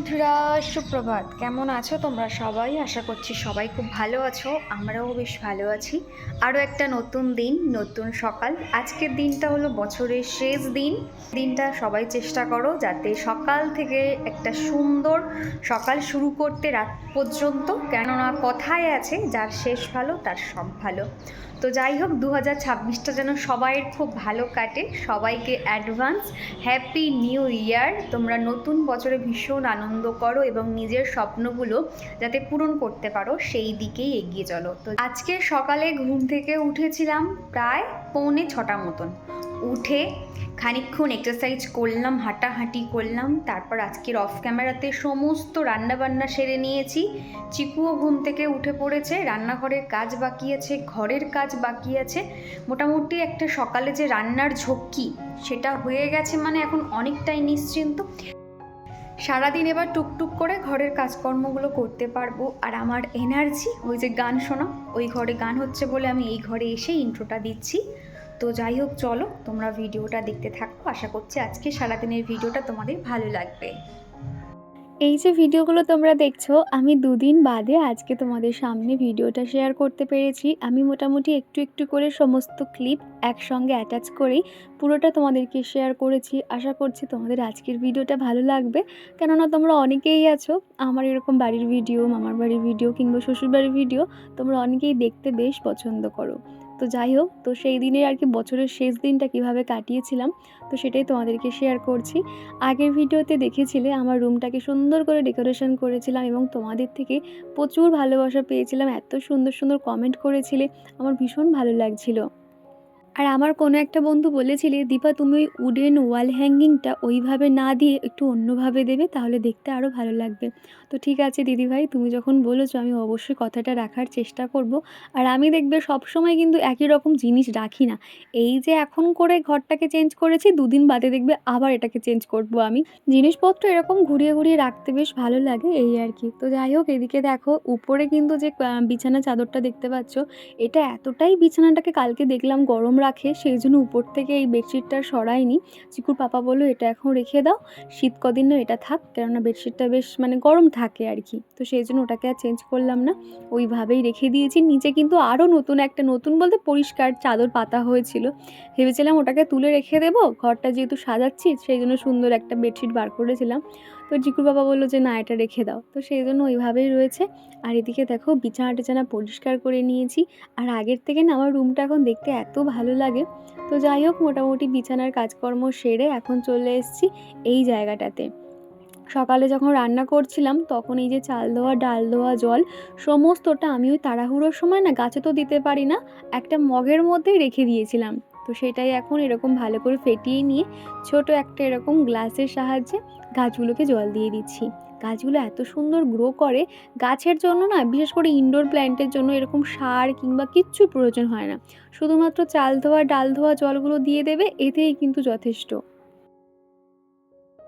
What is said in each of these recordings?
বন্ধুরা, সুপ্রভাত। কেমন আছো তোমরা সবাই? আশা করছি সবাই খুব ভালো আছো, আমরাও বেশ ভালো আছি। আরও একটা নতুন দিন, নতুন সকাল। আজকের দিনটা হলো বছরের শেষ দিন। দিনটা সবাই চেষ্টা করো যাতে সকাল থেকে একটা সুন্দর সকাল শুরু করতে রাত পর্যন্ত। কেননা কথায় আছে, যার শেষ ভালো, তার সব ভালো। তো যাই হোক দু হাজার ছাব্বিশটা যেন সবাইয়ের খুব ভালো কাটে। সবাইকে অ্যাডভান্স হ্যাপি নিউ ইয়ার তোমরা নতুন বছরে ভীষণ আনন্দ করো এবং নিজের স্বপ্নগুলো যাতে পূরণ করতে পারো, সেই দিকেই এগিয়ে চলো। তো আজকে সকালে ঘুম থেকে উঠেছিলাম প্রায় পৌনে ছটা মতন। উঠে খানিকক্ষণ এক্সারসাইজ করলাম, হাঁটাহাঁটি করলাম, তারপর আজকের অফ ক্যামেরাতে সমস্ত রান্নাবান্না সেরে নিয়েছি। চিকুও ঘুম থেকে উঠে পড়েছে, রান্নাঘরের কাজ বাকি আছে, ঘরের কাজ বাকি আছে। মোটামুটি একটা সকালে যে রান্নার ঝক্কি, সেটা হয়ে গেছে মানে এখন অনেকটাই নিশ্চিন্ত। সারাদিন এবার টুকটুক করে ঘরের কাজকর্মগুলো করতে পারব। আর আমার এনার্জি ওই যে গান শোনা ওই ঘরে গান হচ্ছে বলে আমি এই ঘরে এসে ইন্ট্রোটা দিচ্ছি। তো যাই হোক, চলো তোমরা ভিডিওটা দেখতে থাকো। আশা করছি আজকে সারাদিনের ভিডিওটা তোমাদের ভালো লাগবে। এই যে ভিডিওগুলো তোমরা দেখছ, আমি দুদিন বাদে আজকে তোমাদের সামনে ভিডিওটা শেয়ার করতে পেরেছি। আমি মোটামুটি একটু একটু করে সমস্ত ক্লিপ একসঙ্গে অ্যাটাচ করেই পুরোটা তোমাদেরকে শেয়ার করেছি। আশা করছি তোমাদের আজকের ভিডিওটা ভালো লাগবে। কেননা তোমরা অনেকেই আছো, আমার এরকম বাড়ির ভিডিও মামার বাড়ির ভিডিও কিংবা শ্বশুরবাড়ির ভিডিও তোমরা অনেকেই দেখতে বেশ পছন্দ করো। তো যাই হোক, তো সেই দিনের আর কি বছরের শেষ দিনটা কীভাবে কাটিয়েছিলাম, তো সেটাই তোমাদেরকে শেয়ার করছি। আগের ভিডিওতে দেখেছিলে আমার রুমটাকে সুন্দর করে ডেকোরেশন করেছিলাম এবং তোমাদের থেকে প্রচুর ভালোবাসা পেয়েছিলাম, এত সুন্দর সুন্দর কমেন্ট করেছিলে, আমার ভীষণ ভালো লাগছিল। আর আমার কোনো একটা বন্ধু বলেছিলে, দীপা, তুমি ওই উডেন ওয়াল হ্যাঙ্গিংটা ওইভাবে না দিয়ে একটু অন্যভাবে দেবে, তাহলে দেখতে আরও ভালো লাগবে। তো ঠিক আছে দিদিভাই, তুমি যখন বলেছ, আমি অবশ্যই কথাটা রাখার চেষ্টা করব। আর আমি দেখবে সবসময় কিন্তু একই রকম জিনিস রাখি না। এই যে এখন করে ঘরটাকে চেঞ্জ করেছি, দুদিন বাদে দেখবে আবার এটাকে চেঞ্জ করব আমি। জিনিসপত্র এরকম ঘুরিয়ে ঘুরিয়ে রাখতে বেশ ভালো লাগে এই আর কি। তো যাই হোক, এদিকে দেখো, উপরে কিন্তু যে বিছানা চাদরটা দেখতে পাচ্ছ, এটা এতটাই বিছানাটাকে কালকে দেখলাম গরম রাখে সেই জন্য উপর থেকে এই বেডশিটটা সরাইনি চিকুর পাপা বলল, এটা এখন রেখে দাও, শীত কদিন না, এটা থাক। কেননা বেডশিটটা বেশ মানে গরম থাকে আর কি। তো সেই জন্য ওটাকে আর চেঞ্জ করলাম না। ওইভাবেই রেখে দিয়েছি। নিচে কিন্তু আরও নতুন একটা, নতুন বলতে পরিষ্কার চাদর পাতা হয়েছিল। ভেবেছিলাম ওটাকে তুলে রেখে দেবো। ঘরটা যেহেতু সাজাচ্ছি, সেই জন্য সুন্দর একটা বেডশিট বার করেছিলাম। তো জিকুর বাবা বলল যে, না, এটা রেখে দাও। তো সেই জন্য ওইভাবেই রয়েছে। আর এদিকে দেখো বিছানা টিছানা পরিষ্কার করে নিয়েছি। আর আগের থেকে না, আমার রুমটা এখন দেখতে এত ভালো লাগে। তো যাই হোক, মোটামুটি বিছানার কাজকর্ম সেরে এখন চলে এসেছি এই জায়গাটাতে। সকালে যখন রান্না করছিলাম, তখন এই যে চাল ধোয়া, ডাল ধোয়া, জল, সমস্তটা আমি ওই তাড়াহুড়োর সময় না, গাছে তো দিতে পারি না, একটা মগের মধ্যেই রেখে দিয়েছিলাম। তো সেটাই এখন এরকম ভালো করে ফেটিয়ে নিয়ে ছোট একটা এরকম গ্লাসের সাহায্যে গাছগুলোকে জল দিয়ে দিচ্ছি। গাছগুলো এত সুন্দর গ্রো করে, গাছের জন্য না, বিশেষ করে ইনডোর প্ল্যান্টের জন্য এরকম সার কিংবা কিচ্ছু প্রয়োজন হয় না। শুধুমাত্র চাল ধোয়া, ডাল ধোয়া জলগুলো দিয়ে দেবে, এতেই কিন্তু যথেষ্ট।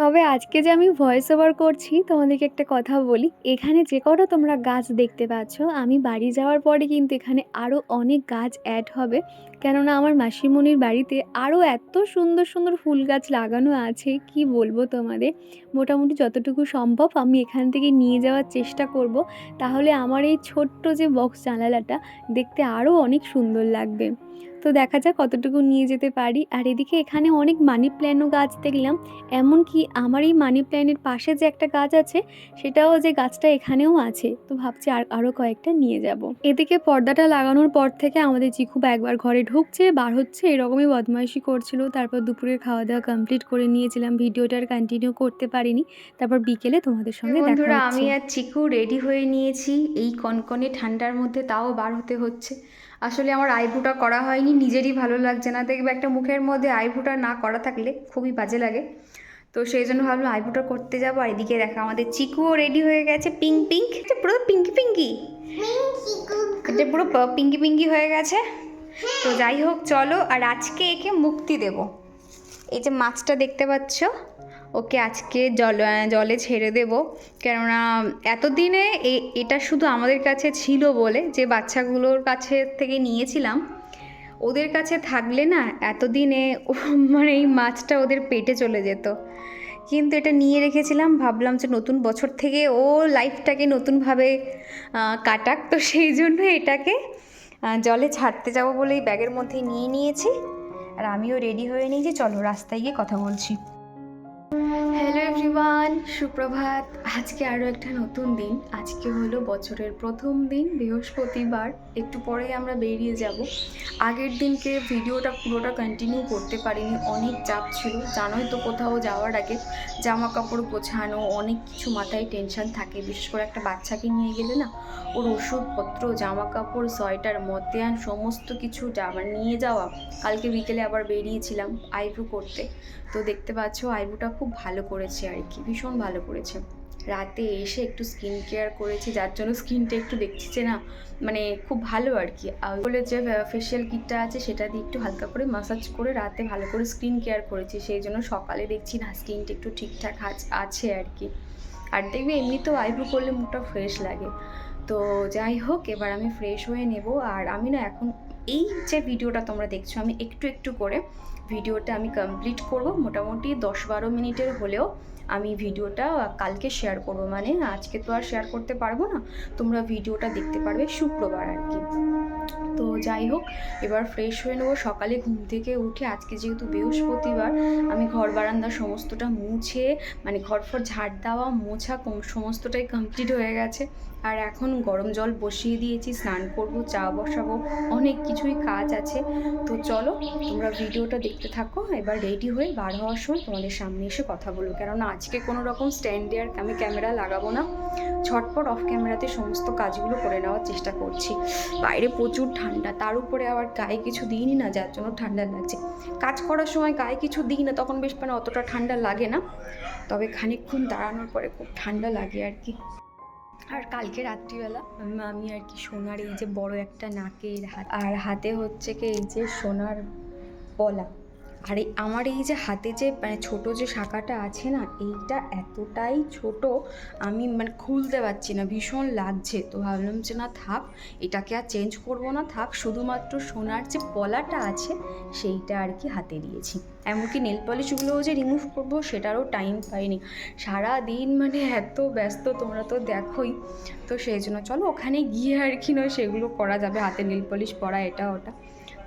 তবে আজকে যে আমি ভয়েস ওভার করছি, তোমাদেরকে একটা কথা বলি। এখানে যে কটা তোমরা গাছ দেখতে পাচ্ছ, আমি বাড়ি যাওয়ার পরে কিন্তু এখানে আরও অনেক গাছ অ্যাড হবে। কেননা আমার মাসিমণির বাড়িতে আরও এত সুন্দর সুন্দর ফুল গাছ লাগানো আছে, কি বলব তোমাদের? মোটামুটি যতটুকু সম্ভব আমি এখান থেকে নিয়ে যাওয়ার চেষ্টা করব। তাহলে আমার এই ছোট্ট যে বক্স জানালাটা, দেখতে আরও অনেক সুন্দর লাগবে। তো দেখা যাক কতটুকু নিয়ে যেতে পারি। আর এদিকে এখানে অনেক মানি প্ল্যান্টও গাছ দেখলাম। এমনকি আমার এই মানি প্ল্যান্টের পাশে যে একটা গাছ আছে সেটাও যে গাছটা এখানেও আছে। তো ভাবছি আর আরও কয়েকটা নিয়ে যাব। এদিকে পর্দাটা লাগানোর পর থেকে আমাদের চিকুবা একবার ঘরে ঢুকছে বার হচ্ছে এরকমই বদমাইশি করছিল। তারপর দুপুরের খাওয়া দাওয়া কমপ্লিট করে নিয়েছিলাম। ভিডিওটা আর কন্টিনিউ করতে পারিনি। তারপর বিকেলে তোমাদের সঙ্গে বন্ধুরা আমি আর চিকু রেডি হয়ে নিয়েছি। এই কনকনে ঠান্ডার মধ্যে তাও বার হতে হচ্ছে। আসলে আমার আইব্রোটা করা হয়নি, নিজেরই ভালো লাগছে না। দেখবে একটা মুখের মধ্যে আইব্রোটা না করা থাকলে খুবই বাজে লাগে। তো সেই জন্য ভাবলাম আইব্রোটা করতে যাব। আর এদিকে দেখা আমাদের চিকুও রেডি হয়ে গেছে, পিঙ্ক পিঙ্ক। এটা পুরো পিঙ্কি পিঙ্কি। এটা পুরো পিঙ্কি পিঙ্কি হয়ে গেছে। তো যাই হোক, চলো। আর আজকে একে মুক্তি দেব। এই যে মাছটা দেখতে পাচ্ছ? ওকে আজকে জল, জলে ছেড়ে দেব। কেননা এতদিনে এটা শুধু আমাদের কাছে ছিল বলে যে বাচ্চাগুলোর কাছে থেকে নিয়েছিলাম। ওদের কাছে থাকলে না এতদিনে মানে এই মাছটা ওদের পেটে চলে যেত। কিন্তু এটা নিয়ে রেখেছিলাম, ভাবলাম যে নতুন বছর থেকে ও লাইফটাকে নতুনভাবে কাটাক। তো সেই জন্য এটাকে জলে ছাড়তে যাব বলে এই ব্যাগের মধ্যে নিয়ে নিয়েছি। আর আমিও রেডি হয়ে নিয়েছি। চলো রাস্তায় গিয়ে কথা বলছি। হ্যালো এভরিওয়ান সুপ্রভাত। আজকে আরও একটা নতুন দিন। আজকে হলো বছরের প্রথম দিন, বৃহস্পতিবার। একটু পরে আমরা বেরিয়ে যাব। আগের দিনকে ভিডিওটা পুরোটা কন্টিনিউ করতে পারিনি, অনেক চাপ ছিল। জানোই তো কোথাও যাওয়ার আগে জামা কাপড় গোছানো, অনেক কিছু মাথায় টেনশন থাকে। বিশেষ করে একটা বাচ্চাকে নিয়ে গেলে না, ওর ওষুধপত্র জামা কাপড় সোয়েটার, মতিয়ান, সমস্ত কিছু জামা নিয়ে যাওয়া। কালকে বিকেলে আবার বেরিয়েছিলাম আইব্রু করতে। তো দেখতে পাচ্ছ আইব্রুটা খুব ভালো করেছে আর কি, ভীষণ ভালো করেছে। রাতে এসে একটু স্কিন কেয়ার করেছি, যার জন্য স্কিনটা একটু দেখছি যে না মানে খুব ভালো আর কি। বলে যে ফেশিয়াল কিটটা আছে সেটা দিয়ে একটু হালকা করে মাসাজ করে রাতে ভালো করে স্কিন কেয়ার করেছি, সেই জন্য সকালে দেখছি না স্কিনটা একটু ঠিকঠাক আছে আর কি। আর দেখবে এমনিতেও আইব্রু করলে মুখটা ফ্রেশ লাগে। তো যাই হোক, এবার আমি ফ্রেশ হয়ে নেব। আর আমি না এখন এই যে ভিডিওটা তোমরা দেখছ, আমি একটু একটু করে ভিডিওটা আমি কমপ্লিট করব। মোটামুটি দশ বারো মিনিটের হলেও আমি ভিডিওটা কালকে শেয়ার করব। মানে আজকে তো আর শেয়ার করতে পারব না, তোমরা ভিডিওটা দেখতে পারবে শুক্রবার আর কি। তো যাই হোক, এবার ফ্রেশ হয়ে নেব। সকালে ঘুম থেকে উঠে আজকে যেহেতু বৃহস্পতিবার, আমি ঘর বারান্দা সমস্তটা মুছে মানে ঘর ফর ঝাড় দেওয়া, মোছা কম- সমস্তটাই কমপ্লিট হয়ে গেছে। আর এখন গরম জল বসিয়ে দিয়েছি, স্নান করব, চা বসাবো, অনেক কিছুই কাজ আছে। তো চলো, তোমরা ভিডিওটা দেখতে থাকো। এবার রেডি হয়ে বার হওয়ার সময় তোমাদের সামনে এসে কথা বলব। কেননা আজকে কোনো রকম স্ট্যান্ডে আর আমি ক্যামেরা লাগাবো না। ঝটপট অফ ক্যামেরাতে সমস্ত কাজগুলো করে নেওয়ার চেষ্টা করছি। বাইরে প্রচুর ঠান্ডা, তার উপরে আবার গায়ে কিছু দিইনি না, যার জন্য ঠান্ডা লাগছে। কাজ করার সময় গায়ে কিছু দিই না, তখন বেশ মানে অতটা ঠান্ডা লাগে না। তবে খানিকক্ষণ দাঁড়ানোর পরে খুব ঠান্ডা লাগে আর কি। আর কালকে রাত্রিবেলা আমি- আর কি সোনার এই যে বড় একটা নাকের হাত, আর হাতে হচ্ছে কি এই যে সোনার পলা আর এই আমার এই যে হাতে যে মানে ছোটো যে শাখাটা আছে না, এইটা এতটাই ছোট, আমি মানে খুলতে পারছি না, ভীষণ লাগছে। তো ভাবলাম যে না থাক, এটাকে আর চেঞ্জ করব না, থাক, শুধুমাত্র সোনার যে পলাটা আছে, সেইটা আর কি হাতে দিয়েছি। এমনকি নেল পলিশগুলোও যে রিমুভ করব, সেটারও টাইম পাইনি। সারা দিন মানে এত ব্যস্ত, তোমরা তো দেখোই। তো সেই জন্য চলো, ওখানে গিয়ে আর কি নয় সেগুলো করা যাবে, হাতে নেল পলিশ পরা, এটা ওটা।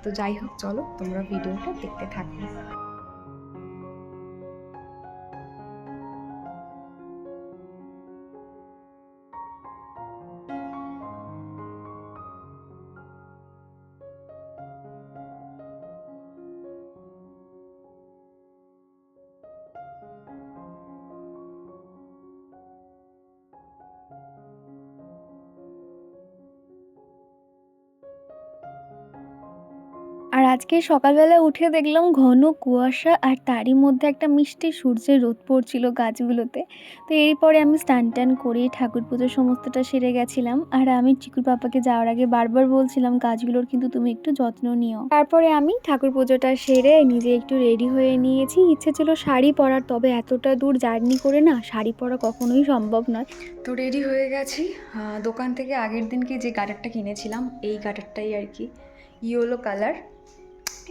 তো যাই হোক চলো তোমরা ভিডিওটা দেখতে থাকো। আজকে সকালবেলা উঠে দেখলাম ঘন কুয়াশা আর তারই মধ্যে একটা মিষ্টি সূর্যের রোদ পড়ছিল গাছগুলোতে। তো এরপরে আমি স্নান টান করে ঠাকুর পুজোর সমস্তটা সেরে গেছিলাম। আর আমি চিকুর পাপাকে যাওয়ার আগে বারবার বলছিলাম, গাছগুলোর কিন্তু তুমি একটু যত্ন নিও। তারপরে আমি ঠাকুর পুজোটা সেরে নিজে একটু রেডি হয়ে নিয়েছি। ইচ্ছে ছিল শাড়ি পরার, তবে এতটা দূর জার্নি করে না, শাড়ি পরা কখনোই সম্ভব নয়। তো রেডি হয়ে গেছি। দোকান থেকে আগের দিনকে যে গাটারটা কিনেছিলাম, এই গাটারটাই আর কি। ইয়েলো কালার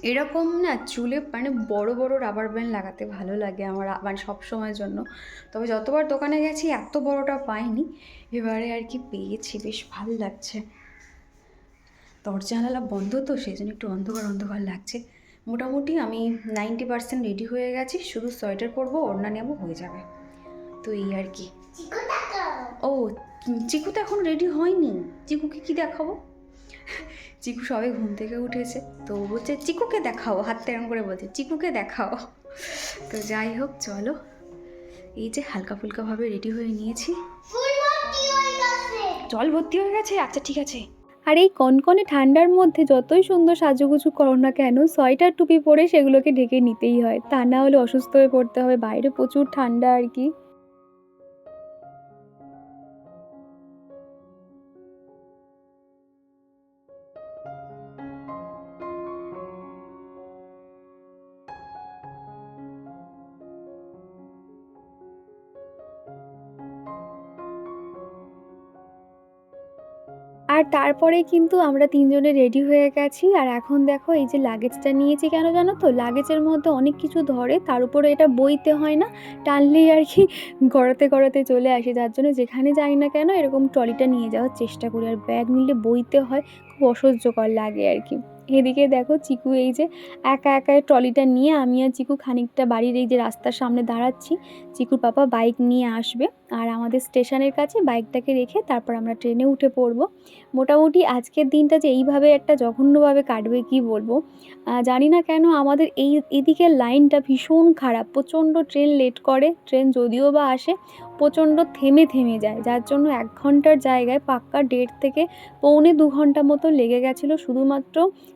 এরকম না চুলে মানে বড় বড় রাবার ব্যান্ড লাগাতে ভালো লাগে আমার মানে সব সময়ের জন্য। তবে যতবার দোকানে গেছি এত বড়টা পাইনি। এবারে আর কি পেয়েছি বেশ ভালো লাগছে। দরজা জানালা বন্ধ তো সেই জন্য একটু অন্ধকার অন্ধকার লাগছে। মোটামুটি আমি নাইনটি পার্সেন্ট রেডি হয়ে গেছি শুধু সোয়েটার পরবো ওড়না নেব হয়ে যাবে। তো এই আর কি। ও চিকু তো এখন রেডি হয়নি। চিকুকে কি দেখাবো? চিকু সবে ঘুম থেকে উঠেছে। তো বলছে চিকুকে দেখাও। হাতটা এরম করে বলছে চিকুকে দেখাও। তো যাই হোক চলো। এই যে হালকা ফুলকাভাবে রেডি হয়ে নিয়েছি। জল ভর্তি হয়ে গেছে? আচ্ছা ঠিক আছে। আর এই কনকনে ঠান্ডার মধ্যে যতই সুন্দর সাজুগুজু করো না কেন সোয়েটার টুপি পরে সেগুলোকে ঢেকে নিতেই হয়। তা না হলে অসুস্থ হয়ে পড়তে হবে। বাইরে প্রচুর ঠান্ডা আর কি। আর তারপরে কিন্তু আমরা তিনজনে রেডি হয়ে গেছি। আর এখন দেখো এই যে লাগেজটা নিয়েছি কেন জানো তো? লাগেজের মধ্যে অনেক কিছু ধরে, তার উপরে এটা বইতে হয় না। টানলেই আর কি গড়াতে গড়াতে চলে আসে, যার জন্য যেখানে যাই না কেন এরকম ট্রলিটা নিয়ে যাওয়ার চেষ্টা করি। আর ব্যাগ নিলে বইতে হয়, খুব অসহ্যকর লাগে আর কি। এদিকে দেখো চিকু এই যে একা একা ট্রলিটা নিয়ে, আমি আর চিকু খানিকটা বাড়ির এই যে রাস্তার সামনে দাঁড়াচ্ছি। চিকুর পাপা বাইক নিয়ে আসবে। আর আমাদের স্টেশনের কাছে বাইকটাকে রেখে তারপর আমরা ট্রেনে উঠে পড়ব। মোটামুটি আজকের দিনটা যে এইভাবে একটা জঘন্যভাবে কাটবে কি বলব? জানি না কেন আমাদের এই এদিকের লাইনটা ভীষণ খারাপ। প্রচণ্ড ট্রেন লেট করে, ট্রেন যদিও বা আসে, প্রচণ্ড থেমে থেমে যায়। যার জন্য এক ঘণ্টার জায়গায় পাক্কা দেড় থেকে পৌনে দু ঘণ্টা মতো লেগে গেছিল। শুধুমাত্র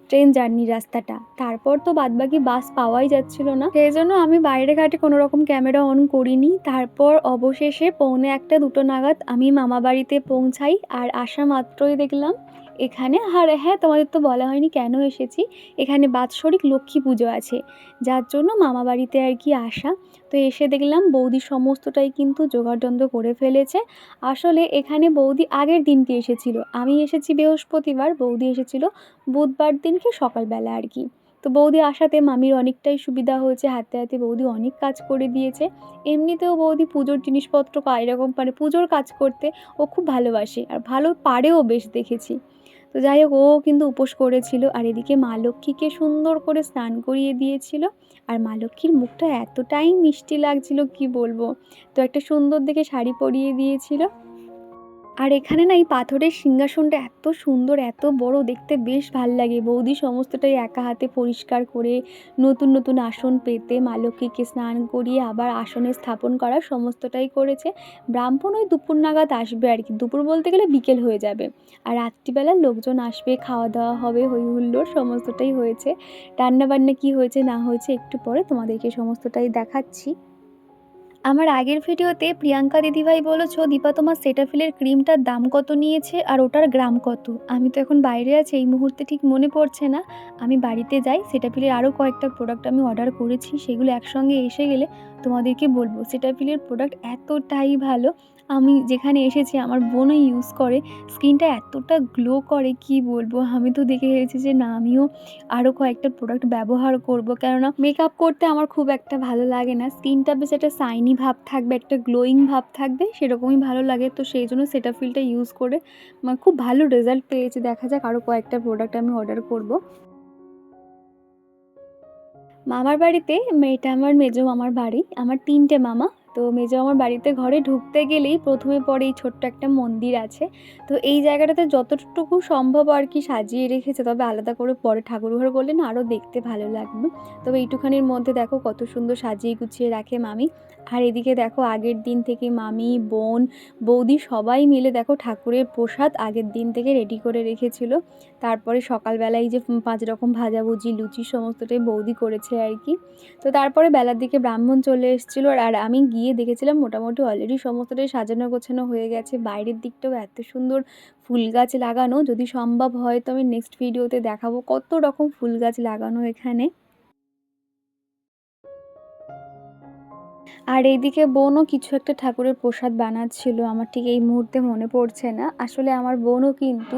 ট্রেন জার্নি রাস্তাটা। তারপর তো বাদবাকি বাস পাওয়াই যাচ্ছিল না। সেই জন্য আমি বাইরে ঘাটে কোনো রকম ক্যামেরা অন করিনি। তারপর অবশেষে পৌনে একটা দুটো নাগাদ আমি মামা বাড়িতে পৌঁছাই। আর আসা মাত্রই দেখলাম এখানে, আর হ্যাঁ তোমাদের তো বলা হয়নি কেন এসেছি। এখানে বাৎসরিক লক্ষ্মী পুজো আছে। যার জন্য মামা বাড়িতে আর কি আসা। তো এসে দেখলাম বৌদি সমস্তটাই কিন্তু জোগাড়যন্ত্র করে ফেলেছে। আসলে এখানে বৌদি আগের দিনকে এসেছিল। আমি এসেছি বৃহস্পতিবার, বৌদি এসেছিল বুধবার দিনকে সকালবেলা আর কি। তো বৌদি আসাতে মামির অনেকটাই সুবিধা হয়েছে। হাতে হাতে বৌদি অনেক কাজ করে দিয়েছে। এমনিতেও বৌদি পুজোর জিনিসপত্র এরকম মানে পুজোর কাজ করতে ও খুব ভালোবাসে। আর ভালো পারেও বেশ দেখেছি। তো যাই হোক, ও কিন্তু উপোস করেছিল আর এদিকে মা লক্ষ্মীকে সুন্দর করে স্নান করিয়ে দিয়েছিল। আর মা লক্ষ্মীর মুখটা এতটাই মিষ্টি লাগছিল, কি বলব? তো একটা সুন্দর দেখে শাড়ি পরিয়ে দিয়েছিল। আর এখানে না এই পাথরের সিংহাসনটা এত সুন্দর, এত বড়, দেখতে বেশ ভালো লাগে। বৌদি সমস্তটাই একা হাতে পরিষ্কার করে নতুন নতুন আসন পেতে, মা লক্ষ্মীকে স্নান করিয়ে আবার আসনে স্থাপন করা সমস্তটাই করেছে। ব্রাহ্মণ ওই দুপুর নাগাদ আসবে আর কি। দুপুর বলতে গেলে বিকেল হয়ে যাবে। আর রাত্রিবেলা লোকজন আসবে খাওয়া দাওয়া হবে হই হুল্লোড় সমস্তটাই হয়েছে। রান্নাবান্না কি হয়েছে, না হয়েছে একটু পরে তোমাদেরকে সমস্তটাই দেখাচ্ছি। আমার আগের ভিডিওতে প্রিয়াঙ্কা দিদিভাই বলেছ, দীপা, তোমার সেটাফিলের ক্রিমটার দাম কত নিয়েছে আর ওটার গ্রাম কত? আমি তো এখন বাইরে আছি, এই মুহূর্তে ঠিক মনে পড়ছে না। আমি বাড়িতে যাই সেটাফিলের আরও কয়েকটা প্রোডাক্ট আমি অর্ডার করেছি, সেগুলো একসঙ্গে এসে গেলে তোমাদেরকে বলব সেটাফিলের প্রোডাক্ট এতটাই ভালো আমি যেখানে এসেছি, আমার বোনও ইউজ করে, স্কিনটা এতটা গ্লো করে, কি বলব? আমি তো দেখে গেছি যে না, আমিও আরও কয়েকটা প্রোডাক্ট ব্যবহার করব। কেননা মেকআপ করতে আমার খুব একটা ভালো লাগে না। স্কিনটা বেশ একটা সাইনি ভাব থাকবে, একটা গ্লোয়িং ভাব থাকবে, সেরকমই ভালো লাগে। তো সেই জন্য সেটা ফিলটা ইউজ করে খুব ভালো রেজাল্ট পেয়েছি। দেখা যাক আরও কয়েকটা প্রোডাক্ট আমি অর্ডার করব। মামার বাড়িতে, মেয়েটা আমার মেজো মামার বাড়ি, আমার তিনটে মামা। তো মেজো আমার বাড়িতে ঘরে ঢুকতে গেলেই প্রথমে পরে এই ছোট্ট একটা মন্দির আছে। তো এই জায়গাটাতে যতটুকু সম্ভব আর কি সাজিয়ে রেখেছে, তবে আলাদা করে পরে ঠাকুর ঘর করলে না আরও দেখতে ভালো লাগবে। তবে এইটুখানির মধ্যে দেখো কত সুন্দর সাজিয়ে গুছিয়ে রাখে মামি। আর এদিকে দেখো আগের দিন থেকে মামি, বোন, বৌদি সবাই মিলে দেখো ঠাকুরের প্রসাদ আগের দিন থেকে রেডি করে রেখেছিল। তারপরে সকালবেলায় যে পাঁচ রকম ভাজাভুজি, লুচি, সমস্তটাই বৌদি করেছে আর কি। তো তারপরে বেলার দিকে ব্রাহ্মণ চলে এসেছিল আর আমি গিয়ে দেখেছিলাম। মোটামুটি অলরেডি সমস্তটাই সাজানো গোছানো হয়ে গেছে। বাইরের দিকটাও এত সুন্দর ফুল গাছ লাগানো। যদি সম্ভব হয় তো আমি নেক্সট ভিডিওতে দেখাবো কত রকম ফুল গাছ লাগানো এখানে। আর এইদিকে বোনও কিছু একটা ঠাকুরের প্রসাদ বানাচ্ছিল। আমার ঠিক এই মুহূর্তে মনে পড়ছে না। আসলে আমার বোনও কিন্তু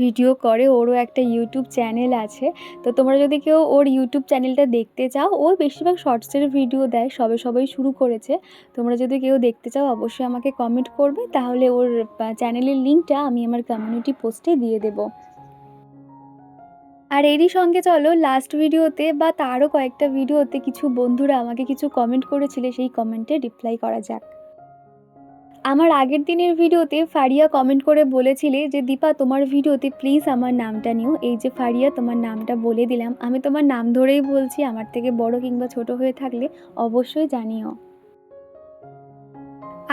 ভিডিও করে, ওরও একটা ইউটিউব চ্যানেল আছে। তো তোমরা যদি কেউ ওর ইউটিউব চ্যানেলটা দেখতে চাও, ও বেশিরভাগ শর্টসের ভিডিও দেয়, সবে সবাই শুরু করেছে। তোমরা যদি কেউ দেখতে চাও, অবশ্যই আমাকে কমেন্ট করবে, তাহলে ওর চ্যানেলের লিঙ্কটা আমি আমার কমিউনিটি পোস্টে দিয়ে দেবো। আর এরই সঙ্গে চলো লাস্ট ভিডিওতে বা তারও কয়েকটা ভিডিওতে কিছু বন্ধুরা আমাকে কিছু কমেন্ট করেছিলে, সেই কমেন্টে রিপ্লাই করা যাক। আমার আগের দিনের ভিডিওতে ফারিয়া কমেন্ট করে বলেছিলে যে, দীপা, তোমার ভিডিওতে প্লিজ আমার নামটা নিও। এই যে ফারিয়া, তোমার নামটা বলে দিলাম। আমি তোমার নাম ধরেই বলছি, আমার থেকে বড় কিংবা ছোট হয়ে থাকলে অবশ্যই জানিও।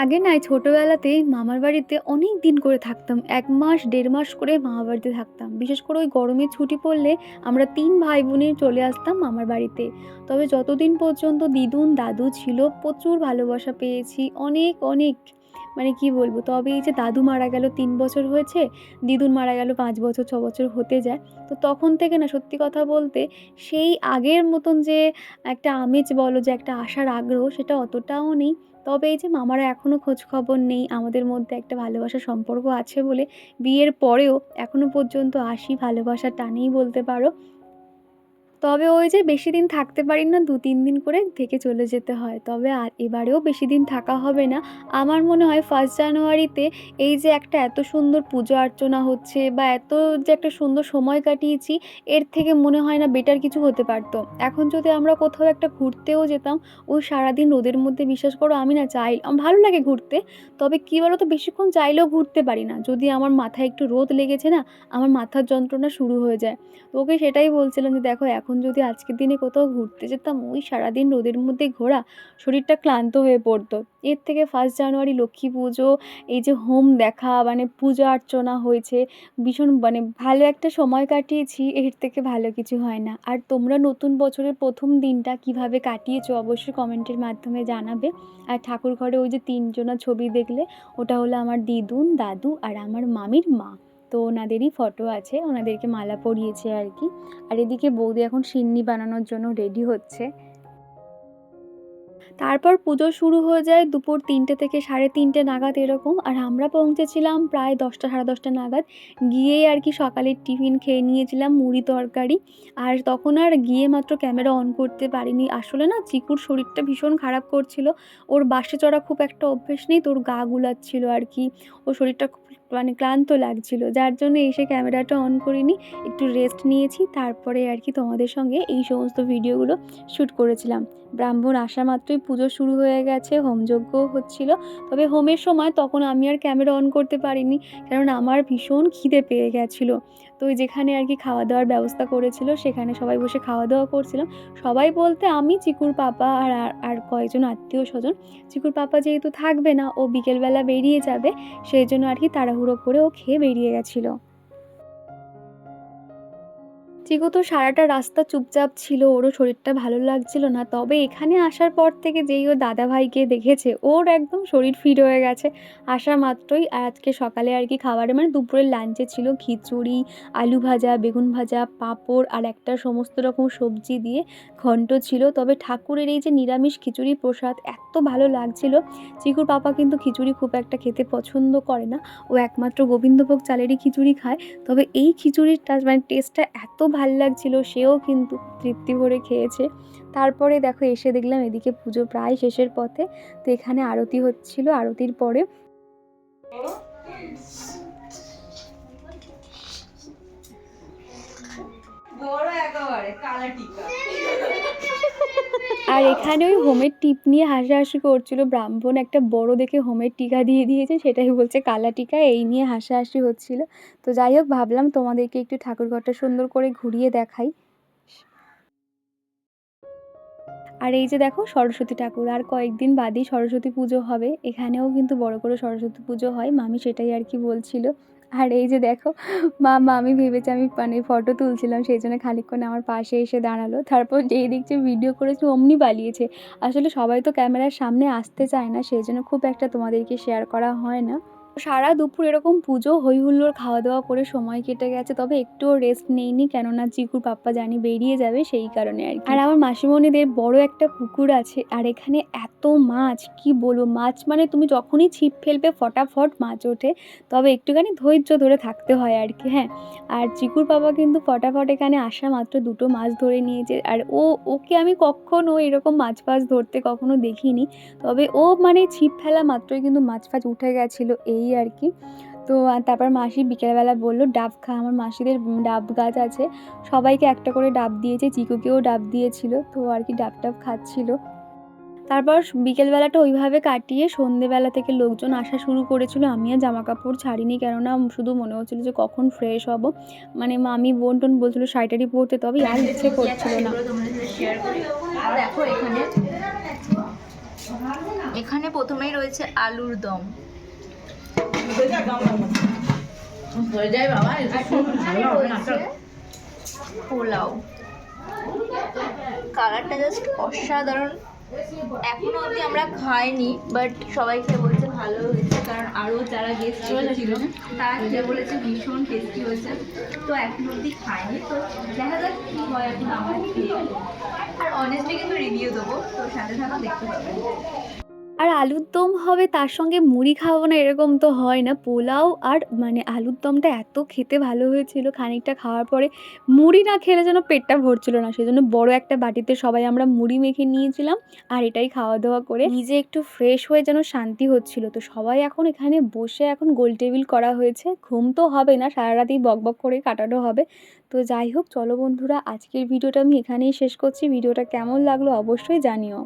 আগে না ছোটোবেলাতে মামার বাড়িতে অনেক দিন করে থাকতাম, এক মাস, দেড় মাস করে মামার বাড়িতে থাকতাম। বিশেষ করে ওই গরমের ছুটি পড়লে আমরা তিন ভাই বোনের চলে আসতাম মামার বাড়িতে। তবে যতদিন পর্যন্ত দিদুন, দাদু ছিল, প্রচুর ভালোবাসা পেয়েছি, অনেক অনেক। মানে কি বলব, তবে এই যে দাদু মারা গেল তিন বছর হয়েছে, দিদুন মারা গেল পাঁচ বছর, ছ বছর হতে যায়, তো তখন থেকে না সত্যি কথা বলতে সেই আগের মতন যে একটা আমেজ বলো, যে একটা আশার আগ্রহ, সেটা অতটাও নেই। তবে এই যে মামারা এখনও খোঁজ খবর নেই, আমাদের মধ্যে একটা ভালোবাসার সম্পর্ক আছে বলে বিয়ের পরেও এখনও পর্যন্ত আসি ভালোবাসা টানেই বলতে পারো। তবে ওই যে বেশি দিন থাকতে পারি না, দু তিন দিন করে থেকে চলে যেতে হয়। তবে আর এবারেও বেশি দিন থাকা হবে না। আমার মনে হয় ফার্স্ট জানুয়ারিতে এই যে একটা এত সুন্দর পুজো অর্চনা হচ্ছে বা এত যে একটা সুন্দর সময় কাটিয়েছি, এর থেকে মনে হয় না বেটার কিছু হতে পারতো। এখন যদি আমরা কোথাও একটা ঘুরতেও যেতাম, ওই সারাদিন রোদের মধ্যে বিশ্বাস করো আমি না চাই ভালো লাগে ঘুরতে। তবে কী বলো তো বেশিক্ষণ চাইলেও ঘুরতে পারি না। যদি আমার মাথায় একটু রোদ লেগেছে না, আমার মাথার যন্ত্রণা শুরু হয়ে যায়। ওকে সেটাই বলছিলাম যে, দেখো, এখন যদি আজকের দিনে কোথাও ঘুরতে যেতাম, ওই সারাদিন রোদের মধ্যে ঘোরা শরীরটা ক্লান্ত হয়ে পড়তো। এর থেকে ফার্স্ট জানুয়ারি লক্ষ্মী পুজো, এই যে হোম দেখা মানে পূজা অর্চনা হয়েছে, ভীষণ মানে ভালো একটা সময় কাটিয়েছি, এর থেকে ভালো কিছু হয় না। আর তোমরা নতুন বছরের প্রথম দিনটা কীভাবে কাটিয়েছো অবশ্যই কমেন্টের মাধ্যমে জানাবে। আর ঠাকুর ঘরে ওই যে তিনজনা ছবি দেখলে, ওটা হলো আমার দিদুন, দাদু আর আমার মামির মা। তো ওনাদেরই ফটো আছে, ওনাদেরকে মালা পরিয়েছে আর কি। আর এদিকে বৌদি এখন সিন্নি বানানোর জন্য রেডি হচ্ছে। তারপর পুজো শুরু হয়ে যায় দুপুর তিনটে থেকে সাড়ে তিনটে নাগাদ এরকম। আর আমরা পৌঁছেছিলাম প্রায় দশটা, সাড়ে দশটা নাগাদ। গিয়েই আর কি সকালের টিফিন খেয়ে নিয়েছিলাম মুড়ি তরকারি। আর তখন আর গিয়ে মাত্র ক্যামেরা অন করতে পারিনি। আসলে না, চিকুর শরীরটা ভীষণ খারাপ করছিল। ওর বাসে চড়া খুব একটা অভ্যেস নেই তোর গা গুলাচ্ছিল আর কি। ওর শরীরটা খুব মানে ক্লান্ত লাগছিল। যার জন্য এসে ক্যামেরাটা অন করিনি, একটু রেস্ট নিয়েছি, তারপরে আর কি তোমাদের সঙ্গে এই সমস্ত ভিডিওগুলো শ্যুট করেছিলাম। ব্রাহ্মণ আসা মাত্রই পুজো শুরু হয়ে গেছে হোমযজ্ঞও হচ্ছিল। তবে হোমের সময় তখন আমি আর ক্যামেরা অন করতে পারিনি কারণ আমার ভীষণ খিদে পেয়ে গেছিল। তো যেখানে আর কি খাওয়া দাওয়ার ব্যবস্থা করেছিল, সেখানে সবাই বসে খাওয়া দাওয়া করছিলাম। সবাই বলতে আমি, চিকুর পাপা আর, আর- কয়েকজন আত্মীয় স্বজন চিকুর পাপা যেহেতু থাকবে না, ও বিকেলবেলা বেরিয়ে যাবে, সেই জন্য আর কি তাড়াহুড়ো করে ও খেয়ে বেরিয়ে গেছিল। চিকু তো সারাটা রাস্তা চুপচাপ ছিল, ওরও শরীরটা ভালো লাগছিল না, তবে এখানে আসার পর থেকে যেই ও দাদা ভাইকে দেখেছে, ওর একদম শরীর ফিট হয়ে গেছে। আসা মাত্রই আজকে সকালে আর কি খাবারে মানে দুপুরের লাঞ্চে ছিল খিচুড়ি, আলু ভাজা, বেগুন ভাজা, পাঁপড় আর একটা সমস্ত রকম সবজি দিয়ে ঘন্ট ছিল। তবে ঠাকুরের এই যে নিরামিষ খিচুড়ি প্রসাদ এত ভালো লাগছিল, চিকুর পাপা কিন্তু খিচুড়ি খুব একটা খেতে পছন্দ করে না। ও একমাত্র গোবিন্দভোগ চালেরই খিচুড়ি খায়। তবে এই খিচুড়িটা মানে টেস্টটা এত ভালো লাগছিল, সেও কিন্তু তৃপ্তি ভরে খেয়েছে। তারপরে দেখো এসে দেখলাম এদিকে পুজো প্রায় শেষের পথে। তো এখানে আরতি হচ্ছিল, আরতির পরে বড় একেবারে কালা টিকা আর এখানে ওই হোমের টিপ নিয়ে হাসাহাসি করছিল ব্রাহ্মণ। একটা বড় দেখে হোমের টিকা দিয়ে দিয়েছে, সেটাই বলছে কালা টিকা, এই নিয়ে হাসাহাসি হচ্ছিল। তো যাই হোক, ভাবলাম তোমাদেরকে একটু ঠাকুরঘরটা সুন্দর করে ঘুরিয়ে দেখাই। আর এই যে দেখো সরস্বতী ঠাকুর, আর কয়েকদিন বাদেই সরস্বতী পুজো হবে। এখানেও কিন্তু বড় করে সরস্বতী পুজো হয়, মামি সেটাই আর কি বলছিল। আর এই যে দেখো, মা মা আমি ভেবেছি আমি মানে ফটো তুলছিলাম, সেই জন্য খানিকক্ষণ আমার পাশে এসে দাঁড়াল। তারপর যেই দেখছে ভিডিও করেছে, অমনি পালিয়েছে। আসলে সবাই তো ক্যামেরার সামনে আসতে চায় না, সেই জন্য খুব একটা তোমাদেরকে শেয়ার করা হয় না। সারা দুপুর এরকম পুজো হই হুল্লোড় খাওয়া দাওয়া করে সময় কেটে গেছে, তবে একটুও রেস্ট নেইনি, কেননা চিকুর পাপ্পা জানি বেরিয়ে যাবে সেই কারণে আর। আর আমার মাসিমণিদের বড় একটা পুকুর আছে, আর এখানে এত মাছ, কি বলব, মাছ মানে তুমি যখনই ছিপ ফেলবে ফটাফট মাছ ওঠে, তবে একটুখানি ধৈর্য ধরে থাকতে হয় আর কি হ্যাঁ আর চিকুর বাবা কিন্তু ফটাফট এখানে আসা মাত্র দুটো মাছ ধরে নিয়েছে, আর ও, ওকে আমি কখনো এরকম মাছ ফাছ ধরতে কখনো দেখিনি, তবে ও মানে ছিপ ফেলা মাত্রই কিন্তু মাছ ফাছ উঠে গেছিল, এই আর কি। তো তারপর মাসি বিকেলবেলা বলল, ডাব খা। আমার মাসিদের ডাব গাছ আছে। সবাইকে একটা করে ডাব দিয়েছে, চিকুকেও ডাব দিয়েছিল। তো, আর কি ডাব টাব খাচ্ছিল। তারপর বিকেলবেলাটা ওইভাবে কাটিয়ে সন্ধেবেলা থেকে লোকজন আসা শুরু করেছিল। আমি আর জামা কাপড় ছাড়িনি কেননা শুধু মনে হচ্ছিল যে কখন ফ্রেশ হব। মানে মামি, বোন টোন বলছিল শাড়িটারি পরতে তবে আর ইচ্ছে করছিল না। দেখো এখানে প্রথমেই রয়েছে আলুর দম। হয়ে যায় বাবা পোলাও। কালারটা জাস্ট অসাধারণ। এখনও অবধি আমরা খাইনি বাট সবাই খেয়ে বলছে ভালো হয়েছে কারণ আরও যারা গেস্ট ছিল তারা খেয়ে বলেছে ভীষণ টেস্টি হয়েছে। তো এখনও অবধি খাইনি। তো দেখা যাক কী হয় এখন আমার আর অনেস্টলি কিন্তু রিভিউ দেবো তো সাথে সাথে দেখতে পাবেন আর আলুর দম হবে তার সঙ্গে মুড়ি খাওয়াবো না, এরকম তো হয় না। পোলাও আর মানে আলুর দমটা এত খেতে ভালো হয়েছিল খানিকটা খাওয়ার পরে, মুড়ি না খেলে যেন পেটটা ভরছিল না। সেই জন্য বড় একটা বাটিতে সবাই আমরা মুড়ি মেখে নিয়েছিলাম আর এটাই খাওয়া দাওয়া করে নিজে একটু ফ্রেশ হয়ে যেন শান্তি হচ্ছিল। তো সবাই এখন এখানে বসে এখন গোল টেবিল করা হয়েছে। ঘুম তো হবে না সারা রাতেই বকবক করে কাটানো হবে। তো যাই হোক, চলো বন্ধুরা, আজকের ভিডিওটা আমি এখানেই শেষ করছি। ভিডিওটা কেমন লাগল অবশ্যই জানিও।